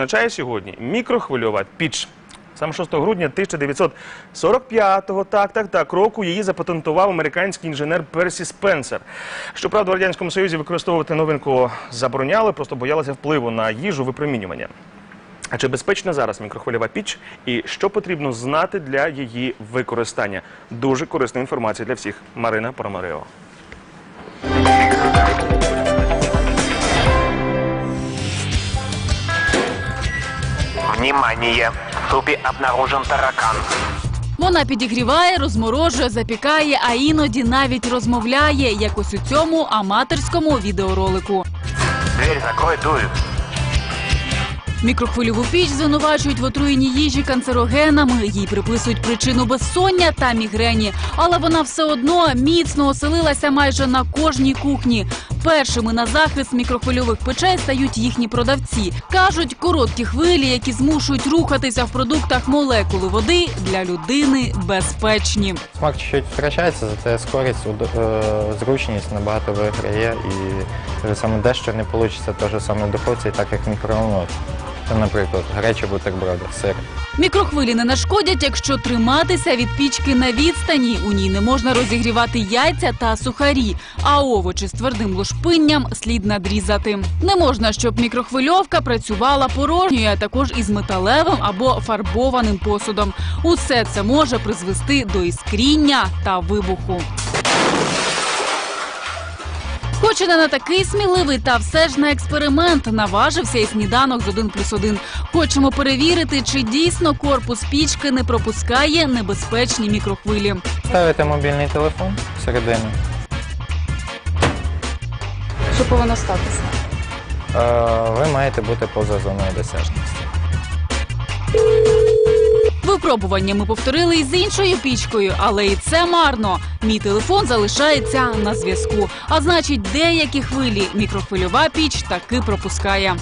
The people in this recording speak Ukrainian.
означає сьогодні мікрохвильова піч. Саме 6 грудня 1945-го, так, так, так, року її запатентував американський інженер Персі Спенсер. Щоправда, в Радянському Союзі використовувати новинку забороняли, просто боялися впливу на їжу випромінювання. А чи безпечна зараз мікрохвильова піч і що потрібно знати для її використання? Дуже корисна інформація для всіх. Марина Пономарьова. Внимание! В супе обнаружен таракан. Вона підігріває, розморожує, запікає, а іноді навіть розмовляє, як ось у цьому аматорському відеоролику. Дверь закрой, дую. Мікрохвильову піч звинувачують в отруєнні їжі канцерогенами. Їй приписують причину безсоння та мігрені. Але вона все одно міцно оселилася майже на кожній кухні. Першими на захист мікрохвильових печей стають їхні продавці. кажуть, короткі хвилі, які змушують рухатися в продуктах молекули води для людини безпечні. Смак чуть-чуть втрачається, зате скорість, уд- е, зручність набагато виграє і те саме дещо не вийде те ж саме доходиться, і так як мікроволновка. Це, наприклад, гарячі бутерброди, сир. Мікрохвилі не нашкодять, якщо триматися від пічки на відстані. У ній не можна розігрівати яйця та сухарі, а овочі з твердим лушпинням слід надрізати. Не можна, щоб мікрохвильовка працювала порожньою, а також із металевим або фарбованим посудом. Усе це може призвести до іскріння та вибуху. Хоч і не на такий сміливий, та все ж на експеримент наважився і сніданок з 1 плюс 1. Хочемо перевірити, чи дійсно корпус пічки не пропускає небезпечні мікрохвилі. Ставите мобільний телефон всередину. Що повинно статися? Е, ви маєте бути поза зоною досяжності. Випробування ми повторили і з іншою пічкою, але і це марно. Мій телефон залишається на зв'язку. А значить, деякі хвилі мікрохвильова піч таки пропускає.